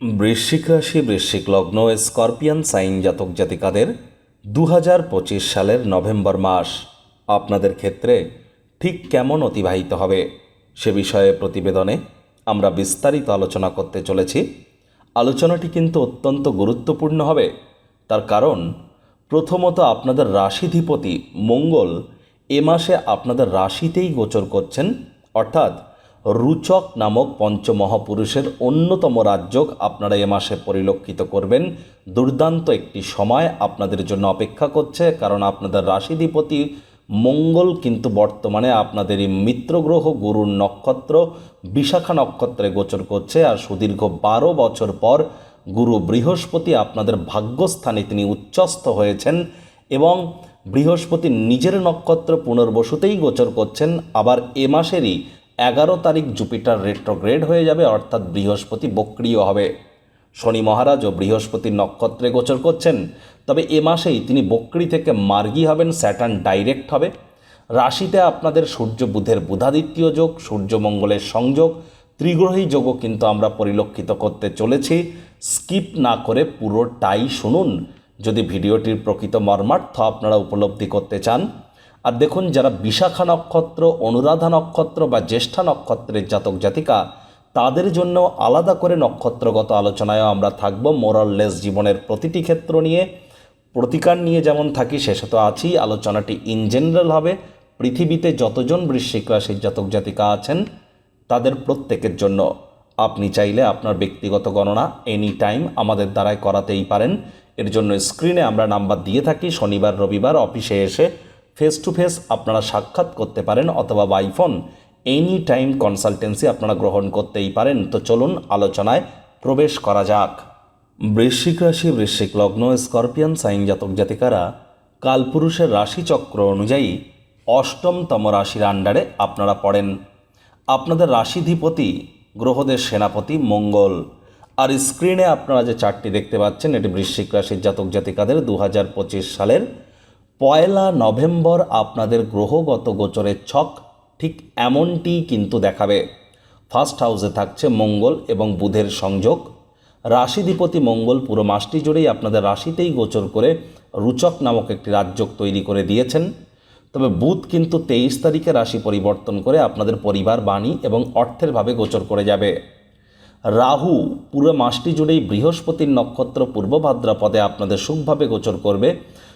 বৃশ্চিক রাশি, বৃশ্চিক লগ্ন, স্করপিয়ান সাইন জাতক জাতিকাদের দু হাজার পঁচিশ সালের নভেম্বর মাস। আপনাদের ক্ষেত্রে ঠিক কেমন অতিবাহিত হবে? সে বিষয়ে প্রতিবেদনে আমরা বিস্তারিত আলোচনা করতে চলেছি। আলোচনাটি কিন্তু অত্যন্ত গুরুত্বপূর্ণ হবে। তার কারণ, প্রথমত আপনাদের রাশিধিপতি মঙ্গল এ মাসে আপনাদের রাশিতেই গোচর করছেন, অর্থাৎ রুচক নামক পঞ্চমহাপুরুষের অন্যতম রাজ্যক আপনারা এ মাসে পরিলক্ষিত করবেন। দুর্দান্ত একটি সময় আপনাদের জন্য অপেক্ষা করছে, কারণ আপনাদের রাশিধিপতি মঙ্গল কিন্তু বর্তমানে আপনাদের মিত্রগ্রহ, গুরুর নক্ষত্র, বিশাখা নক্ষত্রে গোচর করছে। আর সুদীর্ঘ বারো বছর পর গুরু বৃহস্পতি আপনাদের ভাগ্যস্থানে তিনি উচ্চস্থ হয়েছেন এবং বৃহস্পতি নিজের নক্ষত্র পুনর্বসুতেই গোচর করছেন। আবার এ মাসেরই এগারো তারিখ জুপিটার রেট্রোগ্রেড হয়ে যাবে, অর্থাৎ বৃহস্পতি বক্রিয় হবে। শনি মহারাজ ও বৃহস্পতির নক্ষত্রে গোচর করছেন, তবে এ মাসেই তিনি বক্রি থেকে মার্গী হবেন, স্যাটার্ন ডাইরেক্ট হবে। রাশিতে আপনাদের সূর্য বুধের বুধাদিত্য যোগ, সূর্য মঙ্গলের সংযোগ, ত্রিগ্রহী যোগও কিন্তু আমরা পরিলক্ষিত করতে চলেছি। স্কিপ না করে পুরোটাই শুনুন। যদি ভিডিওটির প্রকৃত মর্মার্থ আপনারা উপলব্ধি করতে চান আর দেখুন, যারা বিশাখা নক্ষত্র, অনুরাধা নক্ষত্র বা জ্যেষ্ঠা নক্ষত্রের জাতক জাতিকা, তাদের জন্য আলাদা করে নক্ষত্রগত আলোচনায় আমরা থাকব মোরাললেস জীবনের প্রতিটি ক্ষেত্র নিয়ে। প্রতিকার নিয়ে যেমন থাকি শেষে তো আছি আলোচনাটি ইন জেনারেল হবে। পৃথিবীতে যতজন বৃশ্চিক রাশির জাতক জাতিকা আছেন, তাদের প্রত্যেকের জন্য। আপনি চাইলে আপনার ব্যক্তিগত গণনা এনি টাইম আমাদের দ্বারাই করাতেই পারেন। এর জন্য স্ক্রিনে আমরা নাম্বার দিয়ে থাকি। শনিবার, রবিবার, অফিসে এসে ফেস টু ফেস আপনারা সাক্ষাৎ করতে পারেন অথবা বাইফোন এনি টাইম কনসালটেন্সি আপনারা গ্রহণ করতেই পারেন। তো চলুন আলোচনায় প্রবেশ করা যাক। বৃশ্চিক রাশি, বৃশ্চিক লগ্ন স্করপিয়ান সাইন জাতক জাতিকারা, কালপুরুষের রাশিচক্র অনুযায়ী অষ্টমতম রাশির আন্ডারে আপনারা পড়েন। আপনাদের রাশিধিপতি গ্রহদের সেনাপতি মঙ্গল। আর স্ক্রিনে আপনারা যে চারটি দেখতে পাচ্ছেন, এটি বৃশ্চিক রাশির জাতক জাতিকাদের দু হাজার পঁচিশ সালের পয়লা নভেম্বর আপনাদের গ্রহগত গোচরের ছক ঠিক এমনটি কিন্তু দেখাবে। ফার্স্ট হাউসে থাকছে মঙ্গল এবং বুধের সংযোগ। রাশিধিপতি মঙ্গল পুরো মাসটি জুড়েই আপনাদের রাশিতেই গোচর করে রুচক নামক একটি রাজ্যক তৈরি করে দিয়েছেন। তবে বুধ কিন্তু তেইশ তারিখে রাশি পরিবর্তন করে আপনাদের পরিবার, বাণী এবং অর্থের ভাবে গোচর করে যাবে। রাহু পুরো মাসটি জুড়েই বৃহস্পতির নক্ষত্র পূর্ব ভাদ্রাপদে আপনাদের সুখভাবে গোচর করবে।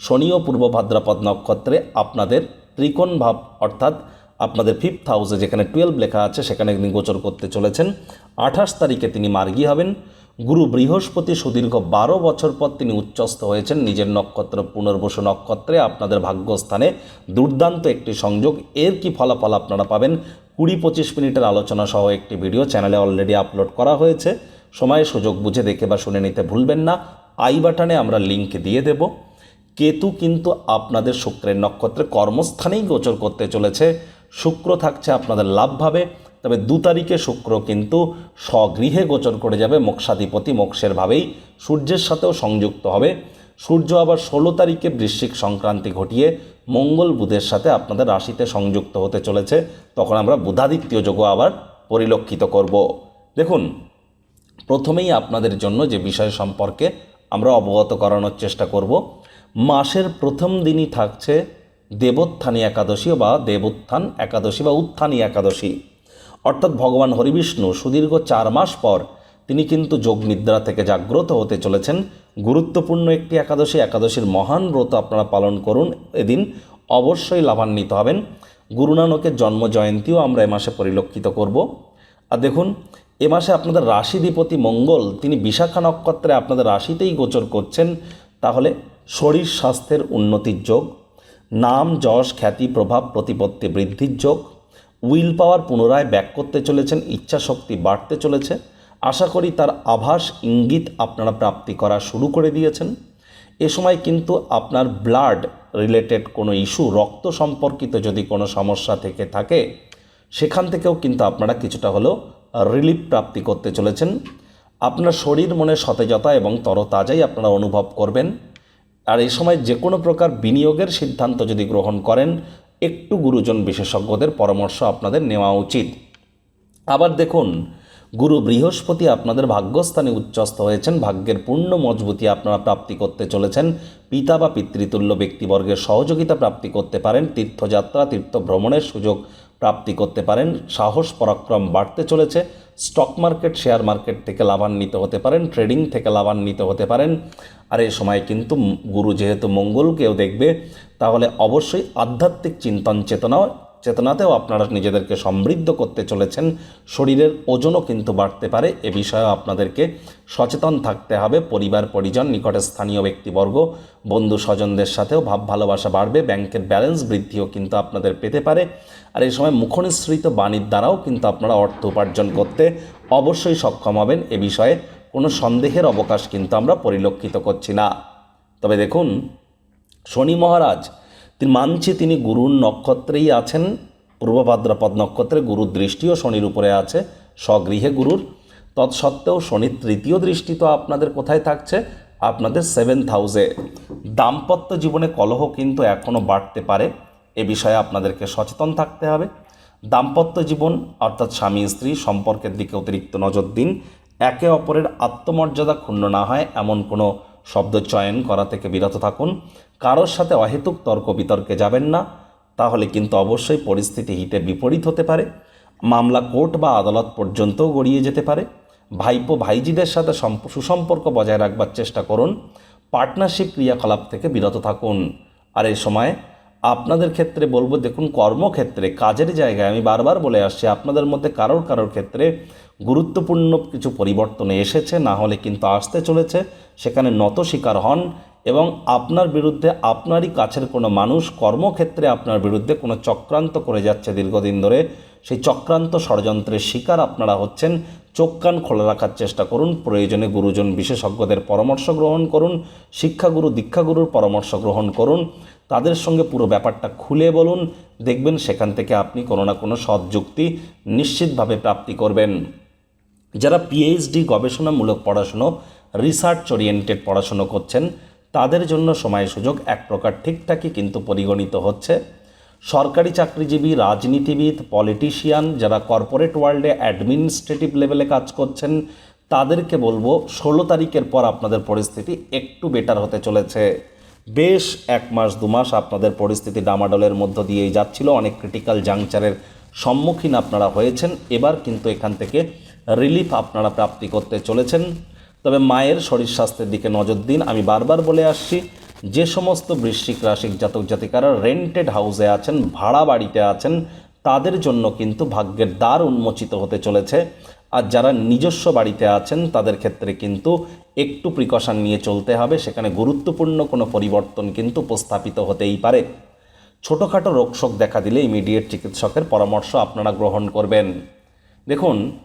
শনিও পূর্ব ভাদ্রাপদ নক্ষত্রে আপনাদের ত্রিকোণ ভাব, অর্থাৎ আপনাদের ফিফথ হাউসে যেখানে টুয়েলভ লেখা আছে, সেখানে তিনি গোচর করতে চলেছেন। আঠাশ তারিখে তিনি মার্গী হবেন। গুরু বৃহস্পতি সুদীর্ঘ বারো বছর পর তিনি উচ্চস্থ হয়েছেন। নিজের নক্ষত্র পুনর্বসু নক্ষত্রে আপনাদের ভাগ্যস্থানে দুর্দান্ত একটি সংযোগ। এর কি ফলাফল আপনারা পাবেন? কুড়ি পঁচিশ মিনিটের আলোচনা সহ একটি ভিডিও চ্যানেলে অলরেডি আপলোড করা হয়েছে। সময়ে সুযোগ বুঝে দেখে বা শুনে নিতে ভুলবেন না। আই বাটনে আমরা লিঙ্ক দিয়ে দেব। কেতু কিন্তু আপনাদের শুক্রের নক্ষত্রে কর্মস্থানেই গোচর করতে চলেছে। শুক্র থাকছে আপনাদের লাভভাবে তবে দু তারিখে শুক্র কিন্তু স্বগৃহে গোচর করে যাবে মোক্ষাধিপতি মোক্ষের ভাবেই। সূর্যের সাথেও সংযুক্ত হবে। সূর্য আবার ষোলো তারিখে বৃশ্চিক সংক্রান্তি ঘটিয়ে মঙ্গল বুধের সাথে আপনাদের রাশিতে সংযুক্ত হতে চলেছে। তখন আমরা বুধাদিত্য যোগও আবার পরিলক্ষিত করব। দেখুন, প্রথমেই আপনাদের জন্য যে বিষয় সম্পর্কে আমরা অবগত করানোর চেষ্টা করব। মাসের প্রথম দিনই থাকছে দেবোত্থানী একাদশী বা দেবোত্থান একাদশী বা উত্থানী একাদশী। অর্থাৎ ভগবান হরিবিষ্ণু সুদীর্ঘ চার মাস পর তিনি কিন্তু যোগ নিদ্রা থেকে জাগ্রত হতে চলেছেন। গুরুত্বপূর্ণ একটি একাদশী, একাদশীর মহান ব্রত আপনারা পালন করুন। এদিন অবশ্যই লাভান্বিত হবেন। গুরু নানকের জন্ম জয়ন্তীও আমরা এ মাসে পরিলক্ষিত করব। আর দেখুন, এ মাসে আপনাদের রাশিধিপতি মঙ্গল, তিনি বিশাখা নক্ষত্রে আপনাদের রাশিতেই গোচর করছেন। তাহলে শরীর স্বাস্থ্যের উন্নতির যোগ, নাম, যশ, খ্যাতি, প্রভাব, প্রতিপত্তি বৃদ্ধির যোগ, উইল পাওয়ার পুনরায় ব্যাক করতে চলেছেন ইচ্ছা শক্তি বাড়তে চলেছে। আশা করি তার আভাস, ইঙ্গিত আপনারা প্রাপ্তি করা শুরু করে দিয়েছেন। এ সময় কিন্তু আপনার ব্লাড রিলেটেড কোনো ইস্যু, রক্ত সম্পর্কিত যদি কোনো সমস্যা থেকে থাকে, সেখান থেকেও কিন্তু আপনারা কিছুটা হলেও রিলিফ প্রাপ্তি করতে চলেছেন। আপনার শরীর মনে সতেজতা এবং তরতাজাই আপনারা অনুভব করবেন। আর এই সময় যে কোনো প্রকার বিনিয়োগের সিদ্ধান্ত যদি গ্রহণ করেন, একটু গুরুজন বিশেষজ্ঞদের পরামর্শ আপনাদের নেওয়া উচিত। আবার দেখুন, গুরু বৃহস্পতি আপনাদের ভাগ্যস্থানে উচ্চস্থ হয়েছেন, ভাগ্যের পূর্ণ মজবুতি আপনারা প্রাপ্তি করতে চলেছেন, পিতা বা পিতৃতুল্য ব্যক্তিবর্গের সহযোগিতা প্রাপ্তি করতে পারেন, তীর্থযাত্রা তীর্থ ভ্রমণের সুযোগ প্রাপ্তি করতে পারেন। সাহস, পরাক্রম বাড়তে চলেছে। স্টক মার্কেট, শেয়ার মার্কেট থেকে লাভান্বিত হতে পারেন। ট্রেডিং থেকে লাভান্বিত হতে পারেন। আর এ সময় কিন্তু গুরু যেহেতু মঙ্গলকেও দেখবে, তাহলে অবশ্যই আধ্যাত্মিক চিন্তন চেতনা চেতনাতেও আপনারা নিজেদেরকে সমৃদ্ধ করতে চলেছেন। শরীরের ওজনও কিন্তু বাড়তে পারে। এ বিষয়ে আপনাদেরকে সচেতন থাকতে হবে। পরিবার, পরিজন, নিকটে স্থানীয় ব্যক্তিবর্গ, বন্ধু স্বজনদের সাথেও ভাব ভালোবাসা বাড়বে। ব্যাংকের ব্যালেন্স বৃদ্ধিও কিন্তু আপনাদের পেতে পারে। আর এই সময় মুখনিসৃত বাণীর দ্বারাও কিন্তু আপনারা অর্থ উপার্জন করতে অবশ্যই সক্ষম হবেন। এ বিষয়ে কোনো সন্দেহের অবকাশ কিন্তু আমরা পরিলক্ষিত করছি না। তবে দেখুন, শনি মহারাজ তিনি মানছি তিনি গুরুর নক্ষত্রেই আছেন পূর্ব ভাদ্রপদ নক্ষত্রে গুরুর দৃষ্টিও শনির উপরে আছে, স্বগৃহে গুরুর। তৎসত্ত্বেও শনির তৃতীয় দৃষ্টি তো আপনাদের কোথায় থাকছে? আপনাদের সেভেন্থ হাউসে দাম্পত্য জীবনে কলহ কিন্তু এখনও বাড়তে পারে, এ বিষয়ে আপনাদেরকে সচেতন থাকতে হবে। দাম্পত্য জীবন, অর্থাৎ স্বামী, স্ত্রী সম্পর্কের দিকে অতিরিক্ত নজর দিন। একে অপরের আত্মমর্যাদা ক্ষুণ্ণ না হয়, এমন কোনো শব্দ চয়ন করা থেকে বিরত থাকুন। কারোর সাথে অহেতুক তর্ক বিতর্কে যাবেন না। তাহলে কিন্তু অবশ্যই পরিস্থিতি হিতে বিপরীত হতে পারে। মামলা কোর্ট বা আদালত পর্যন্তও গড়িয়ে যেতে পারে। ভাইপো ভাইজিদের সাথে সুসম্পর্ক বজায় রাখবার চেষ্টা করুন। পার্টনারশিপ ক্রিয়াকলাপ থেকে বিরত থাকুন। আর এই সময় আপনাদের ক্ষেত্রে বলব, দেখুন, কর্মক্ষেত্রে, কাজের জায়গায় আমি বারবার বলে আসছি, আপনাদের মধ্যে কারোর কারোর ক্ষেত্রে গুরুত্বপূর্ণ কিছু পরিবর্তন এসেছে, না হলে কিন্তু আসতে চলেছে, সেখানে নত শিকার হন এবং আপনার বিরুদ্ধে আপনারই কাছের কোনো মানুষ কর্মক্ষেত্রে আপনার বিরুদ্ধে কোনো চক্রান্ত করে যাচ্ছে দীর্ঘদিন ধরে, সেই চক্রান্ত ষড়যন্ত্রের শিকার আপনারা হচ্ছেন। চোখ কান খোলা রাখার চেষ্টা করুন। প্রয়োজনে গুরুজন বিশেষজ্ঞদের পরামর্শ গ্রহণ করুন। শিক্ষাগুরু, দীক্ষাগুরুর পরামর্শ গ্রহণ করুন। তাদের সঙ্গে পুরো ব্যাপারটা খুলে বলুন। দেখবেন সেখান থেকে আপনি কোনো না কোনো সৎ যুক্তি নিশ্চিতভাবে প্রাপ্তি করবেন। যারা পিএইচডি গবেষণামূলক পড়াশুনো রিসার্চ ওরিয়েন্টেড পড়াশুনো করছেন, তাদের জন্য সময় সুযোগ এক প্রকার ঠিকঠাকই কিন্তু পরিগণিত হচ্ছে। সরকারি চাকরিজীবী, রাজনীতিবিদ পলিটিশিয়ান যারা কর্পোরেট ওয়ার্ল্ডে অ্যাডমিনিস্ট্রেটিভ লেভেলে কাজ করছেন, তাদেরকে বলব ষোলো তারিখের পর আপনাদের পরিস্থিতি একটু বেটার হতে চলেছে। বেশ এক মাস, দু মাস আপনাদের পরিস্থিতি ডামাডোলের মধ্য দিয়েই যাচ্ছিল। অনেক ক্রিটিক্যাল জাংচারের সম্মুখীন আপনারা হয়েছেন। এবার কিন্তু এখান থেকে রিলিফ আপনারা প্রাপ্তি করতে চলেছেন। তবে মায়ের শরীর স্বাস্থ্যের দিকে নজর দিন। আমি বারবার বলে আসছি যে সমস্ত বৃশ্চিক রাশিক জাতক জাতিকারা রেন্টেড হাউসে আছেন, ভাড়া বাড়িতে আছেন, তাদের জন্য কিন্তু ভাগ্যের দ্বার উন্মোচিত হতে চলেছে। আর যারা নিজস্ব বাড়িতে আছেন, তাদের ক্ষেত্রে কিন্তু একটু প্রিকশন নিয়ে চলতে হবে। সেখানে গুরুত্বপূর্ণ কোনো পরিবর্তন কিন্তু উপস্থাপিত হতেই পারে। ছোটোখাটো রোগশোক দেখা দিলে ইমিডিয়েট চিকিৎসকের পরামর্শ আপনারা গ্রহণ করবেন। দেখুন,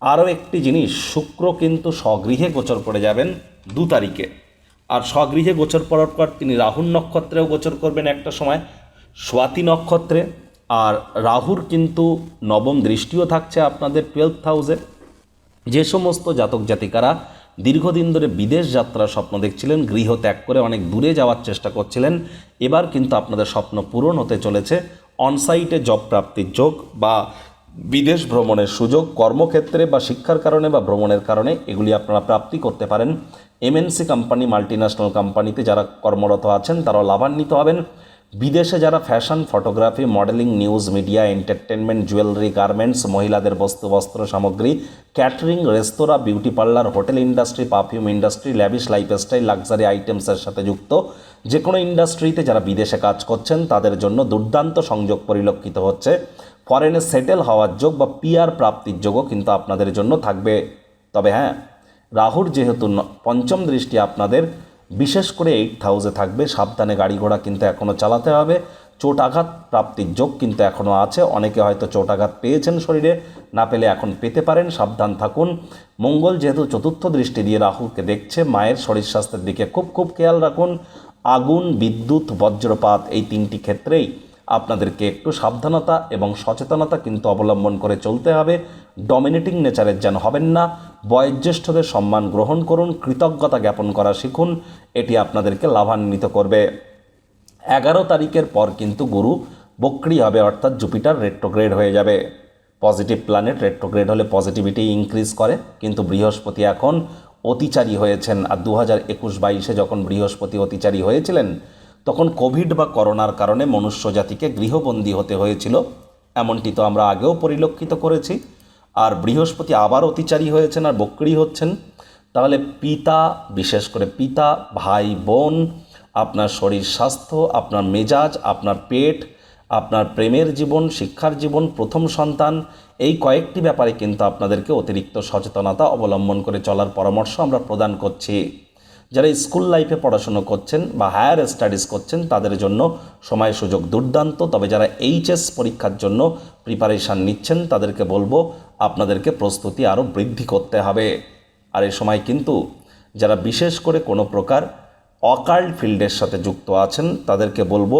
আরও একটি জিনিস, শুক্র কিন্তু স্বগৃহে গোচর করে যাবেন দু তারিখে। আর স্বগৃহে গোচর করার পর তিনি রাহুর নক্ষত্রেও গোচর করবেন একটা সময়, স্বাতি নক্ষত্রে। আর রাহুর কিন্তু নবম দৃষ্টিও থাকছে আপনাদের টুয়েলভ হাউসে যে সমস্ত জাতক জাতিকারা দীর্ঘদিন ধরে বিদেশ যাত্রার স্বপ্ন দেখছিলেন গৃহ ত্যাগ করে অনেক দূরে যাওয়ার চেষ্টা করছিলেন, এবার কিন্তু আপনাদের স্বপ্ন পূরণ হতে চলেছে। অনসাইটে জব প্রাপ্তির যোগ বা বিদেশ ভ্রমণের সুযোগ, কর্মক্ষেত্রে বা শিক্ষার কারণে বা ভ্রমণের কারণে এগুলি আপনারা প্রাপ্তি করতে পারেন। এমএনসি কোম্পানি মাল্টিন্যাশনাল কোম্পানিতে যারা কর্মরত আছেন, তারাও লাভান্বিত হবেন। বিদেশে যারা fashion photography modelling news media entertainment jewellery garments মহিলাদের বস্তু, বস্ত্র, সামগ্রী catering restaurant beauty parlour hotel industry perfume industry lavish lifestyle luxury আইটেমসের সাথে যুক্ত যে কোনো ইন্ডাস্ট্রিতে যারা বিদেশে কাজ করছেন, তাদের জন্য দুর্দান্ত সংযোগ পরিলক্ষিত হচ্ছে। ফরেনে সেটেল হওয়ার যোগ বা পিআর প্রাপ্তির যোগও কিন্তু আপনাদের জন্য থাকবে। তবে হ্যাঁ রাহুর যেহেতু পঞ্চম দৃষ্টি আপনাদের, বিশেষ করে এইট হাউসে থাকবে, সাবধানে গাড়ি ঘোড়া কিন্তু এখনও চালাতে হবে। চোট আঘাত প্রাপ্তির যোগ কিন্তু এখনও আছে। অনেকে হয়তো চোট আঘাত পেয়েছেন শরীরে, না পেলে এখন পেতে পারেন, সাবধান থাকুন। মঙ্গল যেহেতু চতুর্থ দৃষ্টি দিয়ে রাহুকে দেখছে, মায়ের শরীর স্বাস্থ্যের দিকে খুব খুব খেয়াল রাখুন। আগুন, বিদ্যুৎ, বজ্রপাত এই তিনটি ক্ষেত্রেই আপনাদেরকে একটু সাবধানতা এবং সচেতনতা কিন্তু অবলম্বন করে চলতে হবে। ডমিনেটিং নেচারের যেন হবেন না, বয়োজ্যেষ্ঠদের সম্মান গ্রহণ করুন, কৃতজ্ঞতা জ্ঞাপন করা শিখুন, এটি আপনাদেরকে লাভান্বিত করবে। এগারো তারিখের পর কিন্তু গুরু বক্রি হবে, অর্থাৎ জুপিটার রেট্রোগ্রেড হয়ে যাবে। পজিটিভ প্ল্যানেট রেট্রোগ্রেড হলে পজিটিভিটি ইনক্রিজ করে, কিন্তু বৃহস্পতি এখন অতিচারী হয়েছেন। আর দু হাজার একুশ বাইশে যখন বৃহস্পতি অতিচারী হয়েছিলেন তখন কোভিড বা করোনার কারণে মনুষ্য জাতিকে গৃহবন্দী হতে হয়েছিল। এমনটি তো আমরা আগেও পরিলক্ষিত করেছি। আর বৃহস্পতি আবার অতিচারী হয়েছেন আর বক্রি হচ্ছেন। তাহলে পিতা, বিশেষ করে পিতা, ভাই, বোন, আপনার শরীর স্বাস্থ্য, আপনার মেজাজ, আপনার পেট, আপনার প্রেমের জীবন, শিক্ষার জীবন, প্রথম সন্তান, এই কয়েকটি ব্যাপারে কিন্তু আপনাদেরকে অতিরিক্ত সচেতনতা অবলম্বন করে চলার পরামর্শ আমরা প্রদান করছি। যারা স্কুল লাইফে পড়াশুনো করছেন বা হায়ার স্টাডিজ করছেন, তাদের জন্য সময় সুযোগ দুর্দান্ত। তবে যারা এইচএস পরীক্ষার জন্য প্রিপারেশান নিচ্ছেন, তাদেরকে বলব, আপনাদেরকে প্রস্তুতি আরও বৃদ্ধি করতে হবে। আর এ সময় কিন্তু যারা বিশেষ করে কোনো প্রকার অকাল্ড ফিল্ডের সাথে যুক্ত আছেন, তাদেরকে বলব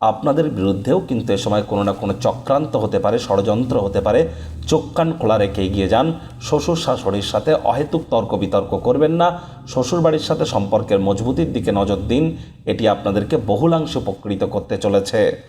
আপনাদের বিরুদ্ধেও কিন্তু এ সময় কোনো না কোনো চক্রান্ত হতে পারে, ষড়যন্ত্র হতে পারে। চোখ কান খোলা রেখে এগিয়ে যান। শ্বশুর শাশুড়ির সাথে অহেতুক তর্ক বিতর্ক করবেন না। শ্বশুর বাড়ির সাথে সম্পর্কের মজবুতির দিকে নজর দিন। এটি আপনাদেরকে বহুলাংশে উপকৃত করতে চলেছে।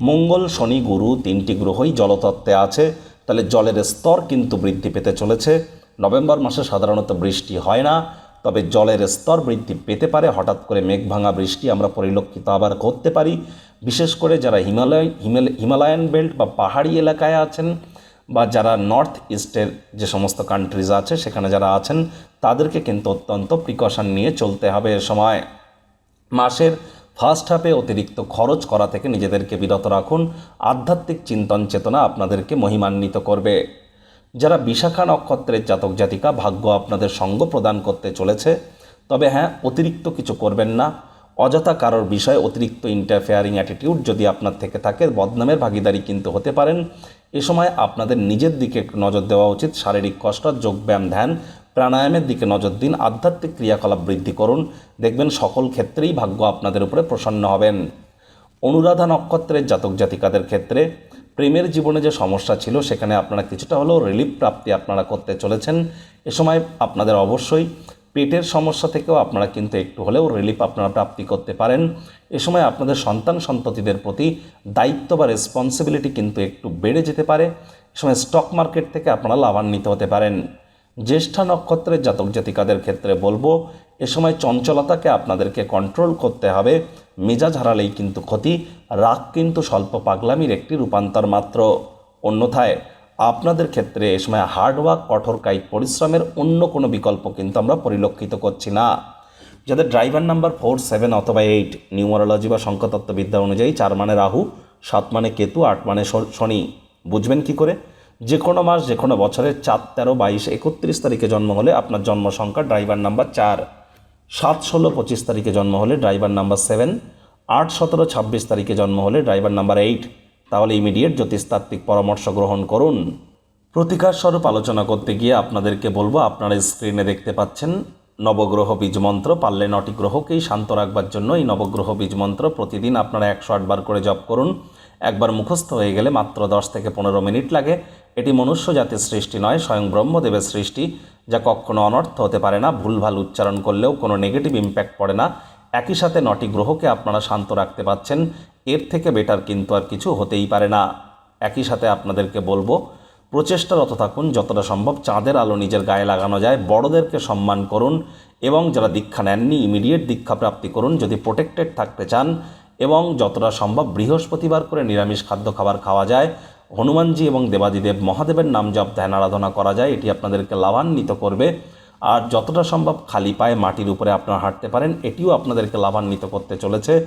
মঙ্গল, শনি, গুরু তিনটি গ্রহই জলতত্ত্বে আছে। তাহলে জলের স্তর কিন্তু বৃদ্ধি পেতে চলেছে। নভেম্বর মাসে সাধারণত বৃষ্টি হয় না। তবে জলের স্তর বৃদ্ধি পেতে পারে। হঠাৎ করে মেঘ ভাঙা বৃষ্টি আমরা পরিলক্ষিত আবার করতে পারি। বিশেষ করে যারা হিমালয়, হিমাল- হিমালয়ান বেল্ট বা পাহাড়ি এলাকায় আছেন বা যারা নর্থ ইস্টের যে সমস্ত কান্ট্রিজ আছে, সেখানে যারা আছেন, তাদেরকে কিন্তু অত্যন্ত প্রিকশন নিয়ে চলতে হবে এ সময়। মাসের ফার্স্ট হাফে অতিরিক্ত খরচ করা থেকে নিজেদেরকে বিরত রাখুন, আধ্যাত্মিক চিন্তন চেতনা আপনাদেরকে মহিমান্বিত করবে। যারা বিশাখা নক্ষত্রের জাতক জাতিকা, ভাগ্য আপনাদের সঙ্গ প্রদান করতে চলেছে, তবে হ্যাঁ অতিরিক্ত কিছু করবেন না। অযথা কারোর বিষয়ে অতিরিক্ত ইন্টারফেয়ারিং অ্যাটিটিউড যদি আপনার থেকে থাকে, বদনামের ভাগিদারি কিন্তু হতে পারেন। এ সময় আপনাদের নিজের দিকে একটু নজর দেওয়া উচিত, শারীরিক কষ্ট, যোগব্যায়াম ধ্যান, প্রাণায়ামের দিকে নজর দিন, আধ্যাত্মিক ক্রিয়াকলাপ বৃদ্ধি করুন। দেখবেন সকল ক্ষেত্রেই ভাগ্য আপনাদের উপরে প্রসন্ন হবেন। অনুরাধা নক্ষত্রের জাতক জাতিকাদের ক্ষেত্রে প্রেমের জীবনে যে সমস্যা ছিল, সেখানে আপনারা কিছুটা হলেও রিলিফ প্রাপ্তি আপনারা করতে চলেছেন। এ সময় আপনাদের অবশ্যই পেটের সমস্যা থেকেও আপনারা কিন্তু একটু হলেও রিলিফ আপনারা প্রাপ্তি করতে পারেন। এ সময় আপনাদের সন্তান সন্ততিদের প্রতি দায়িত্ব বা রেসপন্সিবিলিটি কিন্তু একটু বেড়ে যেতে পারে। এ সময় স্টক মার্কেট থেকে আপনারা লাভান্বিত হতে পারেন। জ্যেষ্ঠা নক্ষত্রের জাতক জাতিকাদের ক্ষেত্রে বলব, এ সময় চঞ্চলতাকে আপনাদেরকে কন্ট্রোল করতে হবে। মেজাজ হারালেই কিন্তু ক্ষতি, রাগ কিন্তু স্বল্প পাগলামির একটি রূপান্তর মাত্র। অন্যথায় আপনাদের ক্ষেত্রে এ সময় হার্ডওয়ার্ক কঠোর কায়িক পরিশ্রমের অন্য কোনো বিকল্প কিন্তু আমরা পরিলক্ষিত করছি না। যাদের ড্রাইভার নাম্বার ফোর সেভেন অথবা এইট নিউমারোলজি বা সংখ্যাতত্ত্ববিদ্যা অনুযায়ী চার মানে রাহু, সাত মানে কেতু, আট মানে শনি। বুঝবেন কি করে? যে কোনো মাস যে কোনো বছরের চার, তেরো, বাইশ, একত্রিশ তারিখে জন্ম হলে আপনার জন্ম সংখ্যা ড্রাইভার নাম্বার চার। সাত, ষোলো, পঁচিশ তারিখে জন্ম হলে ড্রাইভার নাম্বার সেভেন আট, সতেরো, ছাব্বিশ তারিখে জন্ম হলে ড্রাইভার নাম্বার এইট তাহলে ইমিডিয়েট জ্যোতিষতাত্ত্বিক পরামর্শ গ্রহণ করুন। প্রতিকার স্বরূপ আলোচনা করতে গিয়ে আপনাদেরকে বলব, আপনারা স্ক্রিনে দেখতে পাচ্ছেন, নবগ্রহ বীজ মন্ত্র, পারলে নটি গ্রহকেই শান্ত রাখবার জন্য এই নবগ্রহ বীজ মন্ত্র প্রতিদিন আপনারা একশো আটবার করে জপ করুন। একবার মুখস্থ হয়ে গেলে মাত্র দশ থেকে পনেরো মিনিট লাগে। এটি মনুষ্য জাতির সৃষ্টি নয়, স্বয়ং ব্রহ্মদেবের সৃষ্টি, যা কখনো অনর্থ হতে পারে না, ভুলভাল উচ্চারণ করলেও কোনো নেগেটিভ ইম্প্যাক্ট পড়ে না। একই সাথে নটি গ্রহকে আপনারা শান্ত রাখতে পাচ্ছেন। এর থেকে বেটার কিন্তু আর কিছু হতেই পারে না। একই সাথে আপনাদেরকে বলব, প্রচেষ্টারত থাকুন যতটা সম্ভব, চাঁদের আলো নিজের গায়ে লাগানো যায়, বড়দেরকে সম্মান করুন এবং যারা দীক্ষা নেননি ইমিডিয়েট দীক্ষা প্রাপ্তি করুন, যদি প্রোটেক্টেড থাকতে চান এবং যতটা সম্ভব বৃহস্পতিবার করে নিরামিষ খাদ্য খাবার খাওয়া যায়, হনুমানজি এবং দেবাদিদেব মহাদেবের নাম জপ, ধ্যান, আরাধনা করা যায়, এটি আপনাদেরকে লাভান্বিত করবে। আর যতটা সম্ভব খালি পায়ে মাটির উপরে আপনারা হাঁটতে পারেন, এটিও আপনাদেরকে লাভান্বিত করতে চলেছে।